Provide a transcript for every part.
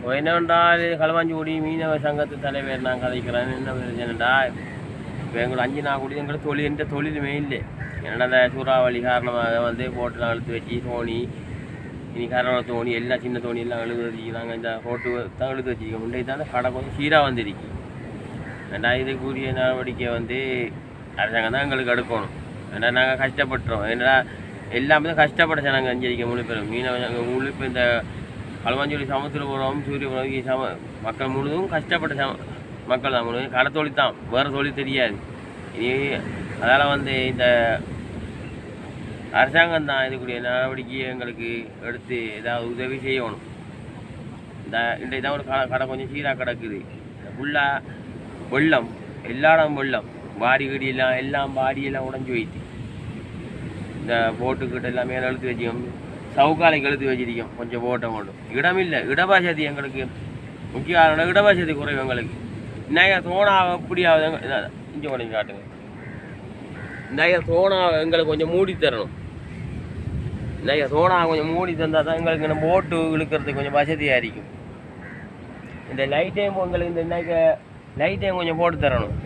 இப்போ என்னவென்றால் களவாஞ்சிக்குடி மீனவ சங்கத்து தலைவர் நான் கதைக்கிறேன். என்ன பிரச்சனைடா இப்போ எங்களுக்கு அஞ்சு நாள் கூடி எங்களுக்கு தொழில் எந்த தொழிலுமே இல்லை. என்னடா அந்த சூறாவளி காரணமாக வந்து போட்டுலாம் அழுத்து வச்சு தோணி இனி கரோட தோணி எல்லாம் சின்ன தோணி எல்லாம் இழுத்து வச்சுக்கிறாங்க. இந்த ரோட்டு தான் இழுத்து வச்சுருக்கோம் முன்னே தான் கடை கொஞ்சம் சீராக வந்திருக்கு. ஏன்னா இதுக்குரிய நடவடிக்கை வந்து அரசாங்கம் தான் எங்களுக்கு எடுக்கணும். ஏன்னா நாங்கள் கஷ்டப்பட்டுறோம். ஏன்னா எல்லாமே தான் கஷ்டப்பட்ட ஜனங்க அஞ்சரிக்க முழு பேரும். மீனவ சங்கம் முழு இந்த களவாஞ்சொலி சமுத்திரபுரம் சூரியபுரம் சம மக்கள் முழுதும் கஷ்டப்பட்ட சம மக்கள் தான் முழுவதும் கடை தொழில் தான். வேறு தொழில் தெரியாது. இனி அதால் வந்து இந்த அரசாங்கம் தான் இதுக்குரிய நடவடிக்கையை எங்களுக்கு எடுத்து ஏதாவது உதவி செய்யணும். இந்த இன்றைக்கு தான் ஒரு கடை கடை கொஞ்சம் சீராக கிடக்குது. ஃபுல்லாக வெள்ளம் எல்லா இடம் வெள்ளம். பாடி கடியெல்லாம் எல்லாம் எல்லாம் பாடியெல்லாம் உடஞ்சி போயிட்டு. இந்த போட்டுக்கிட்ட எல்லாம் மேலே எழுத்து வச்சுக்கோம் சவுக்காலை கழுத்து வச்சிருக்கோம் கொஞ்சம் போட்டை கொண்டு இடம் இல்லை இடவசதி எங்களுக்கு முக்கிய காரணம் இடவசதி குறைவு எங்களுக்கு. இன்னைய தோணா எப்படி ஆகுது இஞ்சி உடஞ்சி காட்டுங்க. இன்னைய தோணா எங்களுக்கு கொஞ்சம் மூடி தரணும். இன்னைய தோணா கொஞ்சம் மூடி தந்தால் தான் எங்களுக்கு இந்த போட்டு இழுக்கிறதுக்கு கொஞ்சம் வசதியாக இருக்கும். இந்த லைட்டையும் எங்களுக்கு இந்த இன்னைக்கு லைட்டையும் கொஞ்சம் போட்டு தரணும்.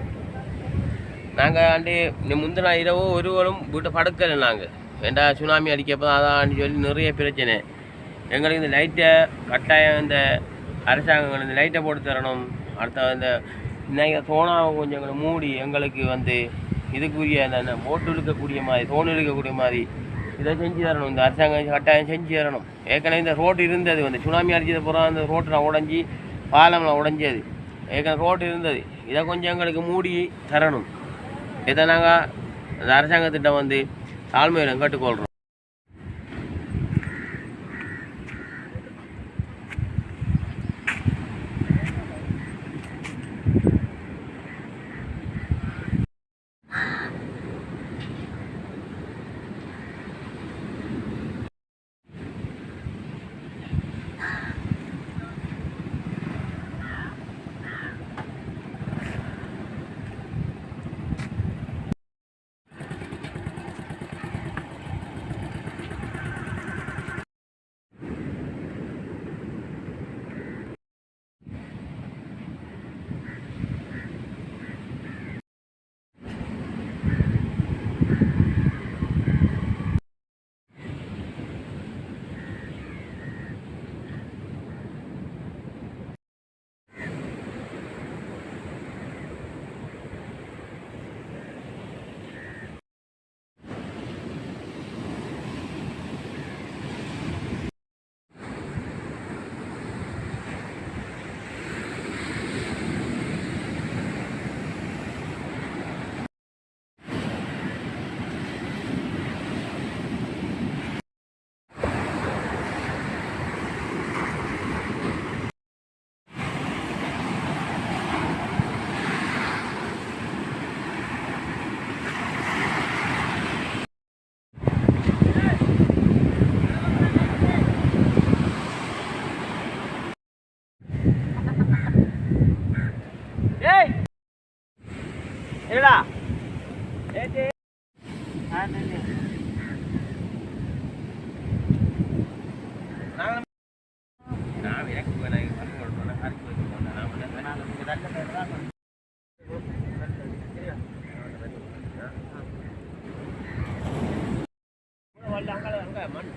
நாங்கள் ஆண்டு இந்த முந்தின இரவு ஒருவரும் வீட்டை படுக்கலை நாங்கள் ஏண்டா சுனாமி அடிக்கப்போ அதான் சொல்லி நிறைய பிரச்சனை. எங்களுக்கு இந்த லைட்டை கட்டாயம் இந்த அரசாங்கம் இந்த லைட்டை போட்டு தரணும். அடுத்த இந்த இன்னைக்கு சோனாவை கொஞ்சம் எங்களை மூடி எங்களுக்கு வந்து இதுக்குரிய அந்த போட்டு இழுக்கக்கூடிய மாதிரி தோணு இழுக்கக்கூடிய மாதிரி இதை செஞ்சு தரணும். இந்த அரசாங்கம் கட்டாயம் செஞ்சு தரணும். ஏற்கனவே இந்த ரோடு இருந்தது வந்து. சுனாமி அடிச்சது பூரா அந்த ரோட்டில் உடஞ்சி பாலம்லாம் உடஞ்சது. ஏற்கனவே ரோடு இருந்தது. இதை கொஞ்சம் எங்களுக்கு மூடி தரணும். இதை நாங்கள் அந்த அரசாங்கத்திட்ட வந்து தாழ்மையிடம் கேட்டுக்கொள்கிறோம் ஏய் என்னடா ஏய் நான் எனக்கு நான் கருத்து கொடுத்தேன் கருத்து வைக்கிறேன் நான் வந்து நான் உங்களுக்கு நல்ல பேர் தான் அங்கே அங்கே மண்